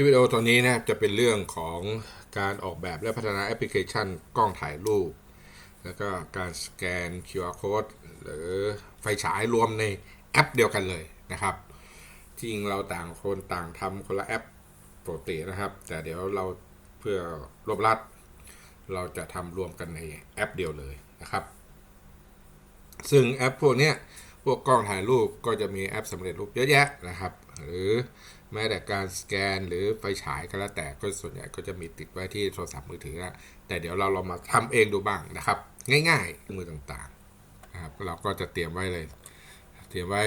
คลิปวิดีโอตัวนี้นะครับจะเป็นเรื่องของการออกแบบและพัฒนาแอปพลิเคชันกล้องถ่ายรูป แล้วก็การสแกน QR code หรือไฟฉายรวมในแอปเดียวกันเลยนะครับ จริงเราต่างคนต่างทำคนละแอปปกตินะครับ แต่เดี๋ยวเราเพื่อรวบรัด เราจะทำรวมกันในแอปเดียวเลยนะครับ ซึ่งแอปพวกนี้พวกกล้องถ่ายรูปก็จะมีแอปสำเร็จรูปเยอะแยะนะครับ หรือ แม้แต่การสแกนหรือไฟฉายก็แล้วแต่ก็ส่วนใหญ่ก็จะมีติดไว้ที่โทรศัพท์มือถือนะแต่เดี๋ยวเราลองมาทำเองดูบ้างนะครับ ง่ายๆมือต่างๆนะครับเราก็จะเตรียมไว้เลย เตรียมไว้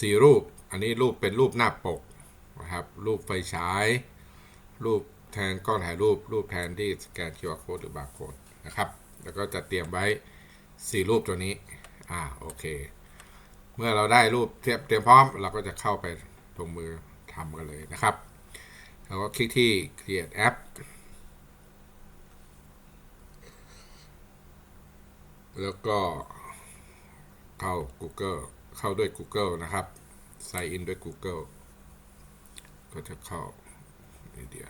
สี่รูป อันนี้รูปเป็นรูปหน้าปกนะครับ รูปไฟฉาย รูปแทนกล้องถ่ายรูป รูปแทนที่สแกน QR code หรือบาร์โค้ดนะครับ แล้วก็จะเตรียมไว้ 4 รูปตัวนี้ อ่า โอเค เมื่อเราได้รูปเทียบเตรียมพร้อม เราก็จะเข้าไป ลงมือทำกันเลยนะครับ แล้วก็คลิกที่ create app แล้วก็เข้า Google เข้าด้วย Google นะครับ sign in ด้วย Google ก็จะเข้า Media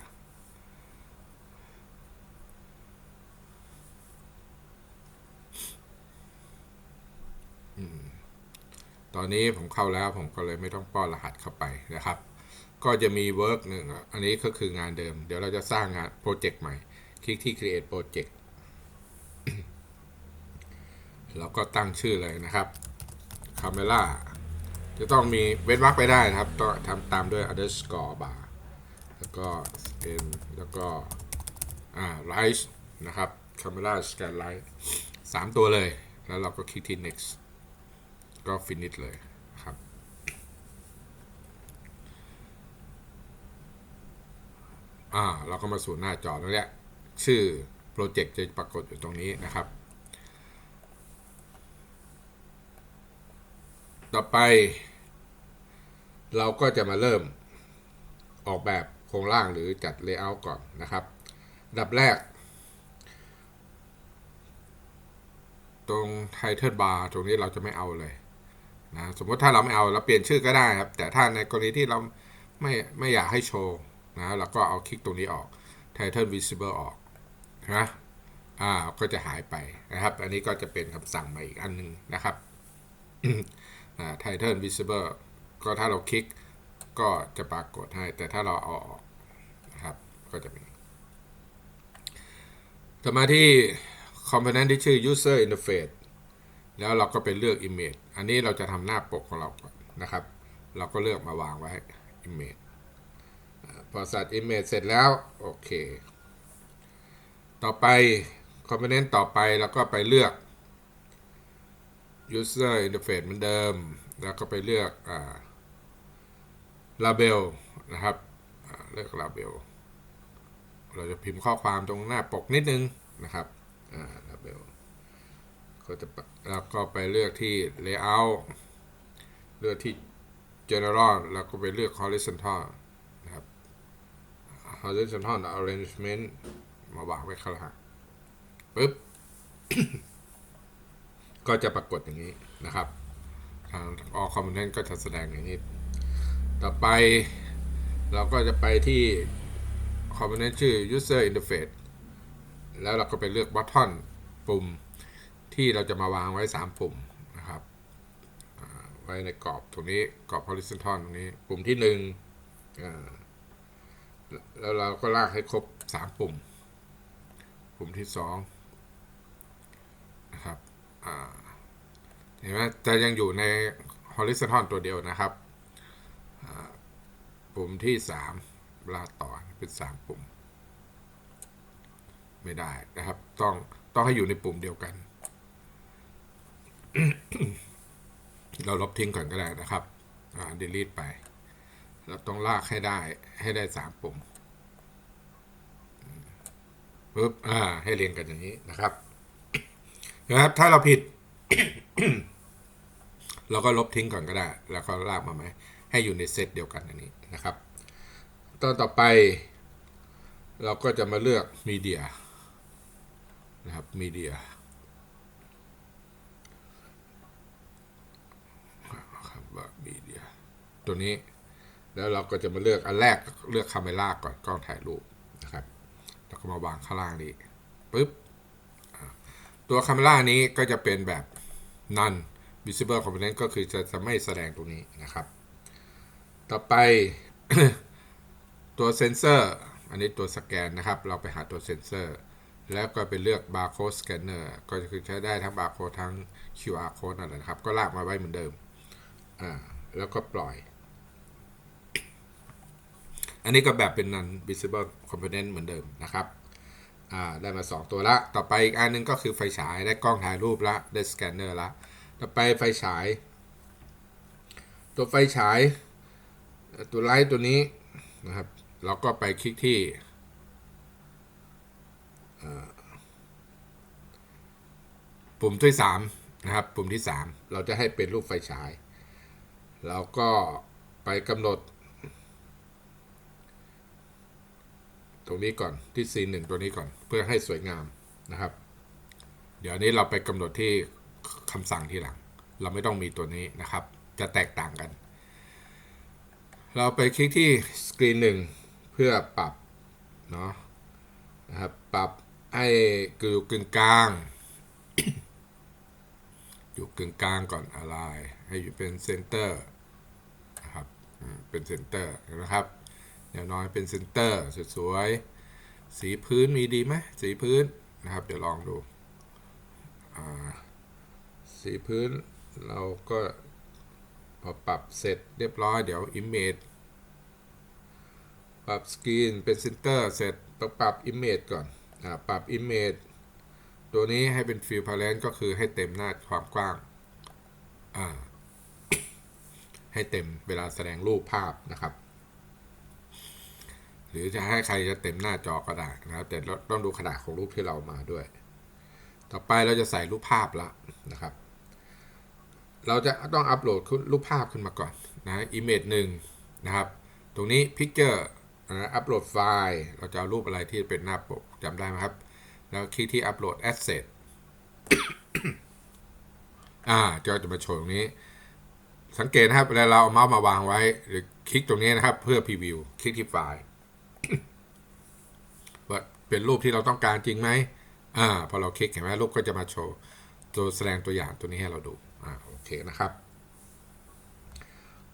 ตอนนี้ผมเข้าแล้วผมก็เลยไม่ต้องป้อนรหัสเข้าไปนะครับ ก็จะมีเวิร์กหนึ่งอันนี้ก็คืองานเดิม เดี๋ยวเราจะสร้างงานโปรเจกต์ใหม่ คลิกที่ create project แล้วก็ตั้งชื่อเลยนะครับ camera จะต้องมีเว้นวรรคไปได้นะครับ ต้องทำตามด้วย underscore bar แล้วก็ n แล้วก็ อ่า right นะครับ camera scan right สามตัวเลย แล้วเราก็คลิกที่ next ก็ finish เลยครับ อ่า เราก็มาสู่หน้าจอตรงเนี้ยชื่อโปรเจกต์จะปรากฏอยู่ตรงนี้นะครับ ต่อไป เราก็จะมาเริ่มออกแบบโครงร่างหรือจัด layout ก่อนนะครับดับแรก ตรง title bar ตรงนี้เราจะไม่เอาเลย นะสมมติถ้าเราไม่เอาเราเปลี่ยนชื่อก็ได้ครับ แต่ถ้าในกรณีที่เราไม่ไม่อยากให้โชว์นะเราก็เอาคลิกตรงนี้ออก title visible ออกนะอ่าก็จะหายไปนะครับ อันนี้ก็จะเป็นคำสั่งมาอีกอันหนึงนะครับอ่า title visible ก็ถ้าเราคลิกก็จะปรากฏให้ แต่ถ้าเราเอาออกนะครับก็จะมีต่อมาที่ component ที่ชื่อ user interface แล้วเราก็ไปเลือก image อันนี้เราจะทำหน้าปกของเราก่อนนะครับ เราก็เลือกมาวางไว้ image อ่าพอสัตว์ image เสร็จแล้ว โอเค ต่อไป component ต่อไปเราก็ไปเลือก user interface เหมือนเดิม แล้วก็ไปเลือกอ่า label นะครับเลือก label เราจะพิมพ์ข้อความตรงหน้าปกนิดนึงนะครับ อ่า label ก็จะแล้วก็ไปเลือกที่ layout เลือกที่ general แล้วก็ไปเลือก horizontal นะครับ horizontal arrangement มาวางไว้ข้างล่างปึ๊บ ก็จะปรากฏอย่างนี้นะครับ ทาง all component ก็จะแสดงอย่างนี้ ต่อไปเราก็จะไปที่ component ชื่อ user interface แล้วเราก็ไปเลือก button ปุ่ม ที่เราจะมาวางไว้ 3 ปุ่มนะครับไว้ในกรอบตรงนี้กรอบ horizontal ตรงนี้ปุ่มที่1อ่าแล้วเราก็ลากให้ครบ 3 ปุ่ม ปุ่มที่2นะครับเห็นไหมจะยังอยู่ใน horizontal ตัวเดียวนะครับปุ่มที่ 3 ลากต่อเป็น 3 ปุ่ม ไม่ได้นะครับ ต้องต้องให้อยู่ในปุ่มเดียวกัน เราลบทิ้งก่อนก็ได้นะครับอ่า delete ไป เราต้องลากให้ได้ให้ได้สามปุ่มปึ๊บอ่า ให้เรียงกันอย่างนี้นะครับนะครับ ถ้าเราผิด เราก็ลบทิ้งก่อนก็ได้ แล้วก็ลากมาไหม ให้อยู่ในเซตเดียวกันอันนี้นะครับ ตอนต่อไป เราก็จะมาเลือกมีเดียนะครับมีเดีย คำว่ามีเดีย ตัวนี้ แล้วเราก็จะมาเลือกอันแรกเลือกคาเมล่าก่อนกล้องถ่ายรูปนะครับแล้วก็มาวางข้างล่างนี้ปึ๊บตัวคาเมล่านี้ก็จะเป็นแบบ non visible component ก็คือจะจะไม่แสดงตรงนี้นะครับ ต่อไปตัวเซนเซอร์อันนี้ตัวสแกนนะครับ เราไปหาตัวเซนเซอร์ แล้วก็ไปเลือก barcode scanner ก็คือใช้ได้ทั้ง barcode ทั้ง QR code นั่นแหละนะครับ ก็ลากมาไว้เหมือนเดิม อ่า แล้วก็ปล่อย อันนี้ก็แบบเป็น non visible component เหมือนเดิมนะครับได้มา 2 ตัวละ ต่อไปอีกอันหนึงก็คือไฟฉายได้กล้องถ่ายรูปละได้สแกนเนอร์ละ ต่อไปไฟฉาย ตัวไฟฉายตัวไลท์ตัวนี้นะครับ เราก็ไปคลิกที่ปุ่มที่สามนะครับ ปุ่มที่สามเราจะให้เป็นรูปไฟฉาย เราก็ไปกำหนด ตรงนี้ก่อนที่ C1 ตัวนี้ก่อนเพื่อให้สวยงามนะครับ เดี๋ยวนี้เราไปกำหนดที่คำสั่งที่หลัง เราไม่ต้องมีตัวนี้นะครับ จะแตกต่างกัน เราไปคลิกที่สกรีนหนึ่งเพื่อปรับเนาะนะครับปรับให้อยู่กึ่งกลาง อยู่กึ่งกลางก่อนอะไรให้อยู่เป็นเซนเตอร์นะครับเป็นเซนเตอร์นะครับ อย่างน้อยเป็นเซนเตอร์สวยๆสีพื้นมีดีไหมสีพื้นนะครับเดี๋ยวลองดูสีพื้นเราก็พอปรับเสร็จเรียบร้อยเดี๋ยว Image ปรับสกรีนเป็นเซนเตอร์เสร็จต้องปรับ Image ก่อนอปรับ Image ตัวนี้ให้เป็น Fill Parent ก็คือให้เต็มหน้าความกว้างให้เต็มเวลาแสดงรูปภาพนะครับ หรือจะให้ใครจะเต็มหน้าจอก็ได้นะครับ แต่เราต้องดูขนาดของรูปที่เรามาด้วย ต่อไปเราจะใส่รูปภาพละนะครับ เราจะต้องอัปโหลดรูปภาพขึ้นมาก่อนนะ image หนึ่งนะครับ ตรงนี้ picture นะอัปโหลดไฟล์เราจะเอารูปอะไรที่เป็นหน้าปกจำได้ไหมครับ แล้วคลิกที่อัปโหลด asset อ่าจะจะมาโชว์ตรงนี้ สังเกตนะครับเวลาเราเอาเมาส์มาวางไว้ หรือคลิกตรงนี้นะครับ เพื่อพรีวิว คลิกที่ไฟล์ เป็นรูปที่เราต้องการจริงไหมอ่าพอเราคลิกเห็นไหมรูปก็จะมาโชว์ตัวแสดงตัวอย่างตัวนี้ให้เราดูอ่าโอเคนะครับ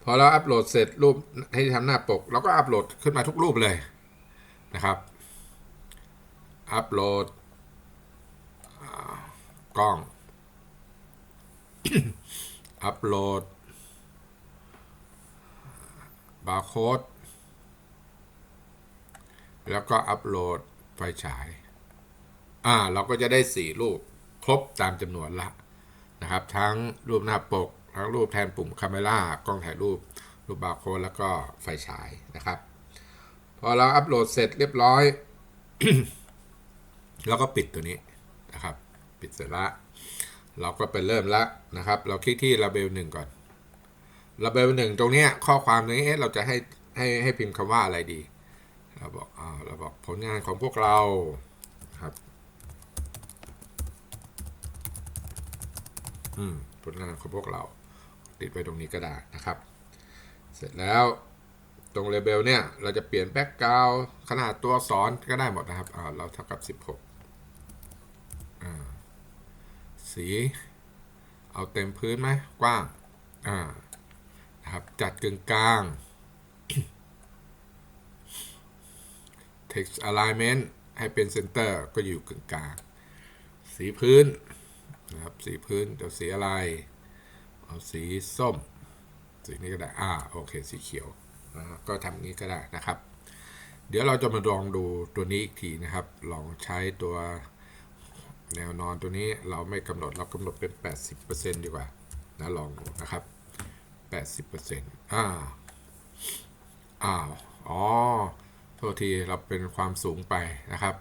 พอเราอัปโหลดเสร็จรูปให้ทำหน้าปกเราก็อัปโหลดขึ้นมาทุกรูปเลยนะครับอัปโหลดกล้องอัปโหลดบาร์โค้ดแล้วก็อัปโหลด ไฟฉาย อ่า เราก็จะได้สี่รูปครบตามจำนวนละนะครับ ทั้งรูปหน้าปก ทั้งรูปแทนปุ่มคาเมล่ากล้องถ่ายรูป รูปบาร์โค้ดแล้วก็ไฟฉายนะครับ พอเราอัปโหลดเสร็จเรียบร้อยเราก็ปิดตัวนี้นะครับ ปิดเสร็จละ เราก็ไปเริ่มละนะครับ เราคลิกที่ label หนึ่งก่อน label หนึ่งตรงนี้ข้อความตรงนี้เอ๊ะเราจะให้ให้ให้พิมพ์คำว่าอะไรดี เราบอกอ่าเราบอกผลงานของพวกเราครับอืมผลงานของพวกเรา ติดไว้ตรงนี้ก็ได้นะครับ เสร็จแล้วตรงเลเบลเนี่ยเราจะเปลี่ยนแบ็กกราวขนาดตัวอักษรก็ได้หมดนะครับอ่าเราเท่ากับ 16อ่าสีเอาเต็มพื้นไหมกว้างอ่านะครับจัดกึ่งกลาง text alignment ให้เป็นเซนเตอร์ก็อยู่กึ่งกลาง สีพื้นนะครับ สีพื้นเดี๋ยวสีอะไรเอาสีส้ม สีนี้ก็ได้ อ่า โอเค สีเขียวนะฮะก็ทำงี้ก็ได้นะครับ เดี๋ยวเราจะมาลองดูตัวนี้อีกทีนะครับ ลองใช้ตัวแนวนอนตัวนี้เราไม่กำหนดเรากำหนดเป็น 80%ดีกว่านะลองดูนะครับ 80%อ่าอ้าวอ๋อ โทษทีเราเป็นความสูงไปนะครับ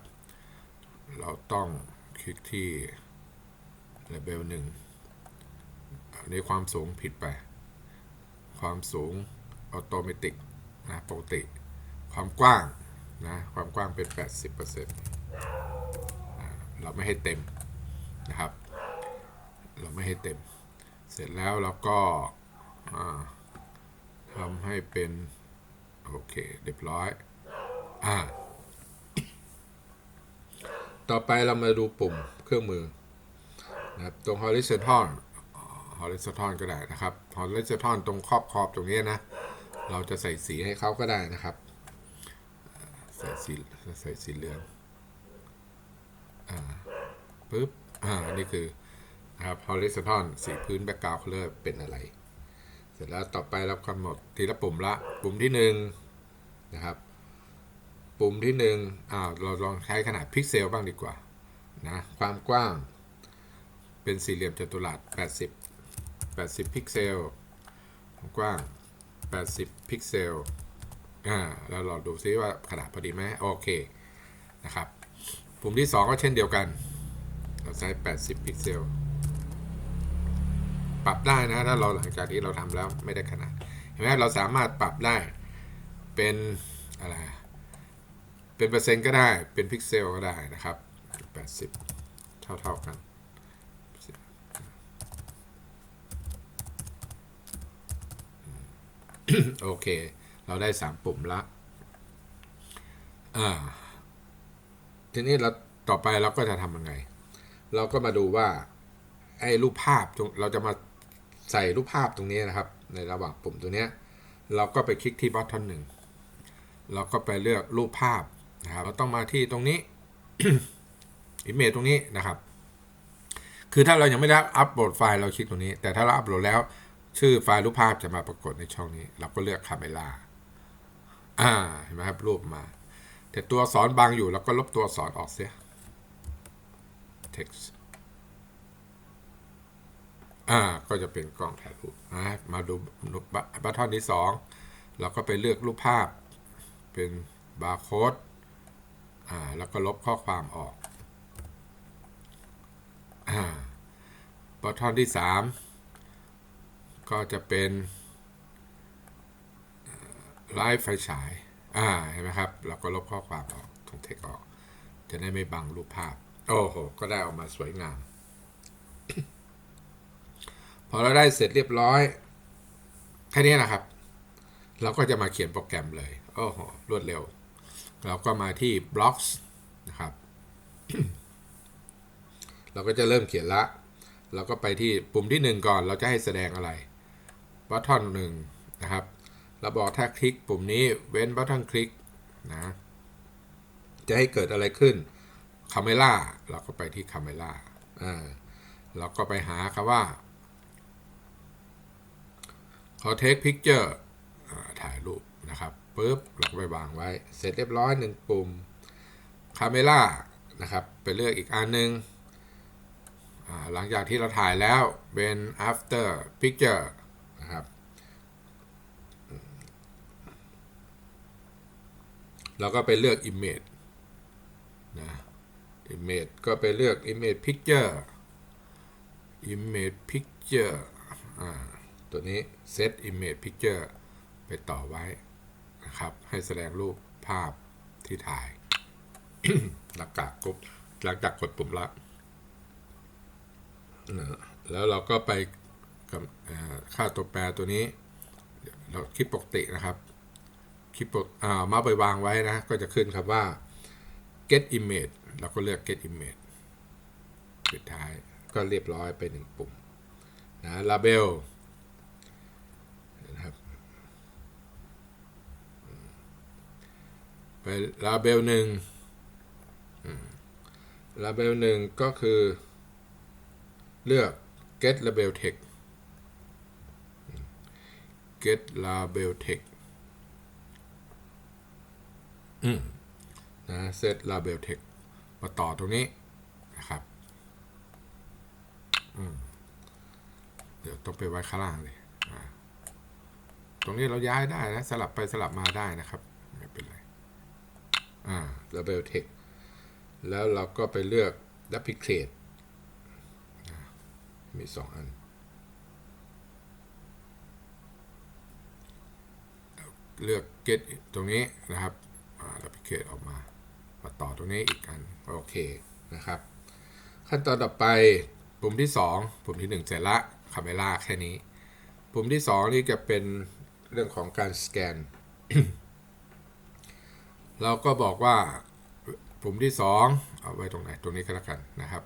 เราต้องคลิกที่เลเวลหนึ่งอันความสูงผิดไป ความสูงออโตเมตินะปกติ ความกว้างนะความกว้างเป็น 80%นะเราไม่ให้เต็มนะครับ เราไม่ให้เต็ม เสร็จแล้วเราก็ทำให้เป็น โอเคเรียบร้อย อ่า ต่อไปเรามาดูปุ่มเครื่องมือนะครับตรง horizontal horizontal ก็ได้นะครับ horizontal ตรงขอบขอบตรงนี้นะ เราจะใส่สีให้เขาก็ได้นะครับ ใส่สีใส่สีเหลือง อ่าปึ๊บ อ่า นี่คือนะครับ horizontal สีพื้น background color เป็นอะไร เสร็จแล้วต่อไปเรากำหนดทีละปุ่มละ ปุ่มที่หนึ่งนะครับ ปุ่มที่หนึ่งอ้าวเราลองใช้ขนาดพิกเซลบ้างดีกว่านะความกว้างเป็นสี่เหลี่ยมจัตุรัส 80 80 พิกเซลความกว้าง 80 พิกเซลอ่าแล้วเราดูซิว่าขนาดพอดีไหมโอเคนะครับปุ่มที่ 2 ก็เช่นเดียวกัน เราใช้ 80 พิกเซลปรับได้นะถ้าเราหลังจากที่เราทำแล้วไม่ได้ขนาดเห็นไหมเราสามารถปรับได้เป็นอะไร เป็นเปอร์เซ็นต์ก็ได้ เป็นพิกเซลก็ได้นะครับ 80เท่าเท่า ๆ กัน โอเค เราได้ 3 ปุ่มละ อ่า ทีนี้เราต่อไปเราก็จะทำยังไง เราก็มาดูว่า ไอ้รูปภาพ เราจะมาใส่รูปภาพตรงนี้นะครับ ในระหว่างปุ่มตัวเนี้ยเราก็ไปคลิกที่บอททอนหนึ่งเราก็ไปเลือกรูปภาพ นะครับเราต้องมาที่ตรงนี้อิมเมจตรงนี้นะครับ คือถ้าเรายังไม่ได้อัปโหลดไฟล์เราคลิกตรงนี้ แต่ถ้าเราอัปโหลดแล้ว ชื่อไฟล์รูปภาพจะมาปรากฏในช่องนี้ เราก็เลือกคาเมล่าอ่าเห็นไหมครับรูปมา แต่ตัวสอักษรบางอยู่เราก็ลบตัวสอักษรออกเสีย text อ่าก็จะเป็นกล้องถ่ายรูปนะมาดูบัตทอนที่ 2 เราก็ไปเลือกรูปภาพเป็นบาร์โค้ด อ่าแล้วก็ลบข้อความออกอ่าบัตทอนที่ 3 ก็จะเป็นไลฟ์ไฟฉายอ่าเห็นไหมครับ เราก็ลบข้อความออกตรงเทคออก จะได้ไม่บังรูปภาพ โอ้โห ก็ได้ออกมาสวยงาม พอเราได้เสร็จเรียบร้อยแค่นี้นะครับ เราก็จะมาเขียนโปรแกรมเลย โอ้โห รวดเร็ว เราก็มาที่ blocks นะครับ เราก็จะเริ่มเขียนละ เราก็ไปที่ปุ่มที่ 1 ก่อน เราจะให้แสดงอะไรบัตทอนหนึ่งนะครับ เราบอกถ้าคลิกปุ่มนี้เว้นบัตทอนคลิกนะ จะให้เกิดอะไรขึ้นคาเมล่าเราก็ไปที่คาเมล่าอ่าเราก็ไปหาคำว่าขอ take picture อ่าถ่ายรูปนะครับ ปุ๊บเราก็ไปวางไว้ เสร็จเรียบร้อยหนึ่งปุ่มคาเมล่านะครับ ไปเลือกอีกอันหนึ่งหลังจากที่เราถ่ายแล้วเป็น after picture นะครับ เราก็ไปเลือก image นะ image ก็ไปเลือก image picture image picture ตัวนี้ set image picture ไปต่อไว้ นะครับ ให้แสดงรูปภาพที่ถ่าย หลังจากกดหลังจากกดปุ่มละแล้วเราก็ไปกับค่าตัวแปรตัวนี้ เราคลิปปกตินะครับคลิปปกอ่ามาไปวางไว้นะ ก็จะขึ้นครับว่า get image เราก็เลือก get image สุดท้ายก็เรียบร้อยไปหนึ่งปุ่มนะ label นะครับ ไป label หนึ่งอืม label หนึ่งก็คือ เลือก get label text get label text นะ set label text มาต่อตรงนี้นะครับเดี๋ยวต้องไปไว้ข้างล่างเลยตรงนี้เราย้ายได้นะ สลับไปสลับมาได้นะครับ อ่า label text แล้วเราก็ไปเลือก duplicate นมีสองอัน เลือก get ตรงนี้นะครับ duplicate ออกมา มาต่อตรงนี้อีกอัน โอเคนะครับ ขั้นตอนต่อไปปุ่มที่ 2 ปุ่มที่ 1 เสร็จละคาเมล่าแค่นี้ ปุ่มที่ 2 นี่จะเป็นเรื่องของการสแกน เราก็บอกว่าปุ่มที่สองเอาไว้ตรงไหนตรงนี้ก็แล้วกันนะครับ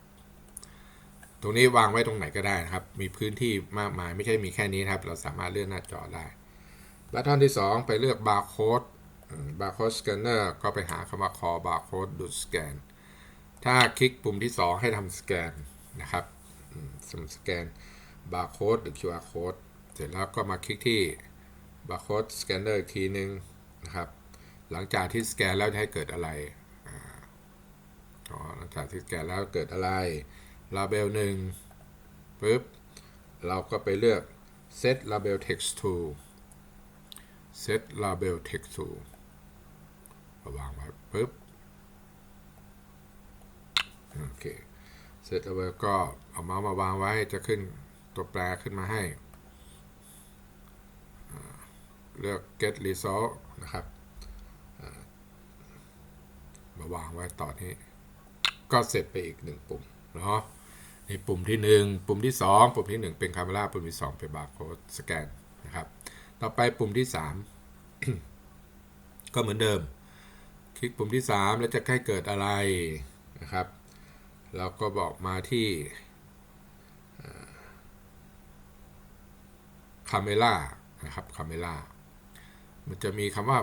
ตรงนี้วางไว้ตรงไหนก็ได้นะครับ มีพื้นที่มากมายไม่ใช่มีแค่นี้นะครับ เราสามารถเลื่อนหน้าจอได้บัตทอนที่ 2 ไปเลือกบาร์โค้ดบาร์โค้ดสแกนเนอร์ก็ไปหาคำว่าคอบาร์โค้ดดูสแกนถ้าคลิกปุ่มที่ 2 ให้ทำสแกนนะครับอืมสแกนบาร์โค้ดหรือ QR code เสร็จแล้วก็มาคลิกที่บาร์โค้ดสแกนเนอร์อีกทีนึงนะครับ หลังจากที่สแกนแล้วจะให้เกิดอะไรอ๋อหลังจากที่สแกนแล้วเกิดอะไรลาเบลหนึ่งปุ๊บเราก็ไปเลือก set label text to set label text to วางไว้ปุ๊บโอเค set label ก็เอาเมาส์มาวางไว้จะขึ้นตัวแปรขึ้นมาให้ เลือก get result นะครับอ่า มาวางไว้ต่อนี้ก็เสร็จไปอีกหนึ่งปุ่มเนาะนี่ปุ่มที่หนึ่งปุ่มที่สองปุ่มที่หนึ่งเป็นคาเมราปุ่มที่สองเป็นบาร์โค้ดสแกนนะครับ ต่อไปปุ่มที่สามก็เหมือนเดิม คลิกปุ่มที่สามแล้วจะให้เกิดอะไรนะครับ เราก็บอกมาที่คาเมล่านะครับคาเมล่ามันจะมีคำว่า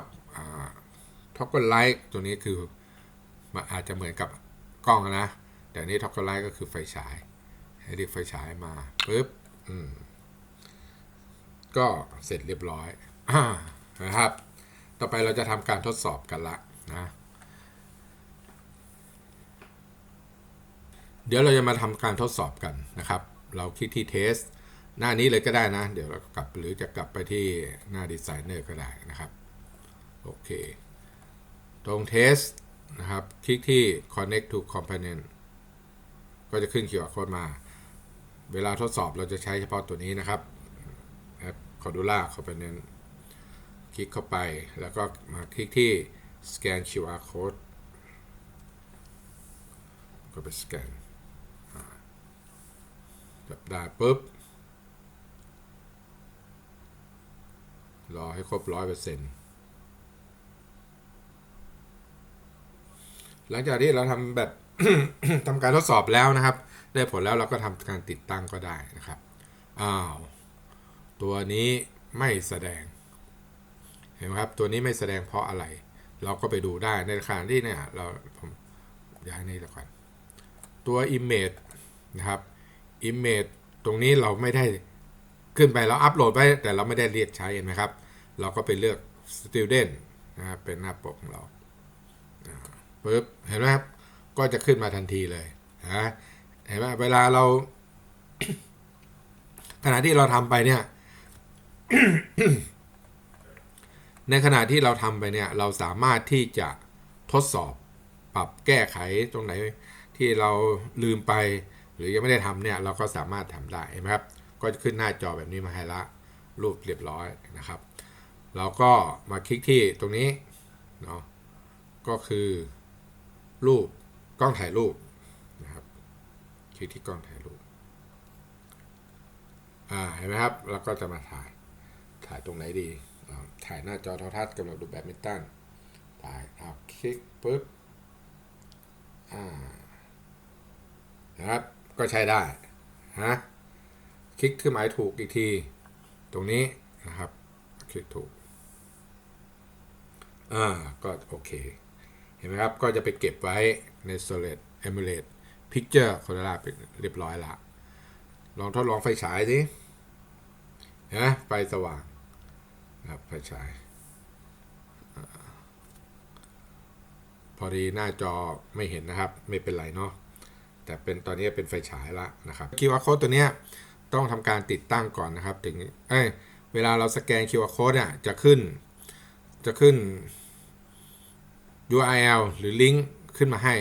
ท็อกเกอร์ไลท์ตัวนี้คือ มันอาจจะเหมือนกับกล้องนะ แต่นี่ท็อกเกอร์ไลท์ก็คือไฟฉาย ให้เรียกไฟฉายมาปุ๊บอืมก็เสร็จเรียบร้อยอนะครับ ต่อไปเราจะทำการทดสอบกันละนะเดี๋ยวเราจะมาทำการทดสอบกันนะครับ เราคลิกที่เทสหน้านี้เลยก็ได้นะ เดี๋ยวเรากลับหรือจะกลับไปที่หน้าดีไซเนอร์ก็ได้นะครับ โอเค ตรงเทส นะครับ คลิกที่ connect to component ก็จะขึ้น QR code มา เวลาทดสอบเราจะใช้เฉพาะตัวนี้นะครับแอป Cordula component คลิกเข้าไปแล้วก็มาคลิกที่ scan QR code ก็ไปสแกนจับได้ปุ๊บ รอให้ครบร้อยเปอร์เซ็นต์ หลังจากที่เราทำแบบทำการทดสอบแล้วนะครับ ได้ผลแล้วเราก็ทำการติดตั้งก็ได้นะครับอ้าวตัวนี้ไม่แสดง เห็นไหมครับ ตัวนี้ไม่แสดงเพราะอะไร เราก็ไปดูได้ในขณะที่เนี่ยเราผมย้ายนี่แล้วกันตัว image นะครับ image ตรงนี้เราไม่ได้ขึ้นไปเราอัปโหลดไปแต่เราไม่ได้เรียกใช้เห็นไหมครับ เราก็ไปเลือก student นะครับเป็นหน้าปกของเรา ปึ๊บเห็นไหมครับ ก็จะขึ้นมาทันทีเลยนะเห็นไหมเวลาเรา ขณะที่เราทำไปเนี่ย ในขณะที่เราทำไปเนี่ย เราสามารถที่จะทดสอบปรับแก้ไขตรงไหนที่เราลืมไป หรือยังไม่ได้ทำเนี่ย เราก็สามารถทำได้เห็นไหมครับ ก็จะขึ้นหน้าจอแบบนี้มาให้ละรูปเรียบร้อยนะครับเราก็มาคลิกที่ตรงนี้เนาะก็คือ รูปกล้องถ่ายรูปนะครับคลิกที่กล้องถ่ายรูปอ่าเห็นไหมครับแล้วก็จะมาถ่ายถ่ายตรงไหนดี ถ่ายหน้าจอโทรทัศน์กำลังดูแบดมินตันถ่ายเอาคลิกปุ๊บอ่านะครับก็ใช้ได้ฮะคลิกเครื่องหมายถูกอีกที ตรงนี้นะครับ คลิกถูกอ่าก็โอเค เห็นไหมครับ ก็จะไปเก็บไว้ใน Solid Emulate Picture คนละเป็นเรียบร้อยละลองทดลองไฟฉายสิเห็นไหมไฟสว่างนะครับไฟฉายพอดีหน้าจอไม่เห็นนะครับ ไม่เป็นไรเนาะแต่เป็นตอนนี้เป็นไฟฉายละนะครับ QR code ตัวเนี้ยต้องทำการติดตั้งก่อนนะครับ ถึงเอ้ยเวลาเราสแกน QR code เนี่ยจะขึ้น จะขึ้น URL หรือลิงก์ขึ้นมาให้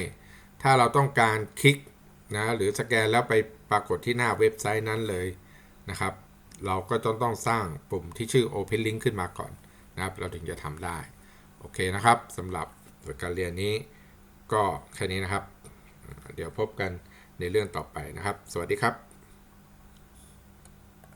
ถ้าเราต้องการคลิกนะหรือสแกนแล้วไปปรากฏที่หน้าเว็บไซต์นั้นเลยนะครับ เราก็ต้องต้องสร้างปุ่มที่ชื่อ Open Link ขึ้นมาก่อนนะครับ เราถึงจะทำได้ โอเคนะครับสำหรับการเรียนนี้ก็แค่นี้นะครับ เดี๋ยวพบกันในเรื่องต่อไปนะครับ สวัสดีครับ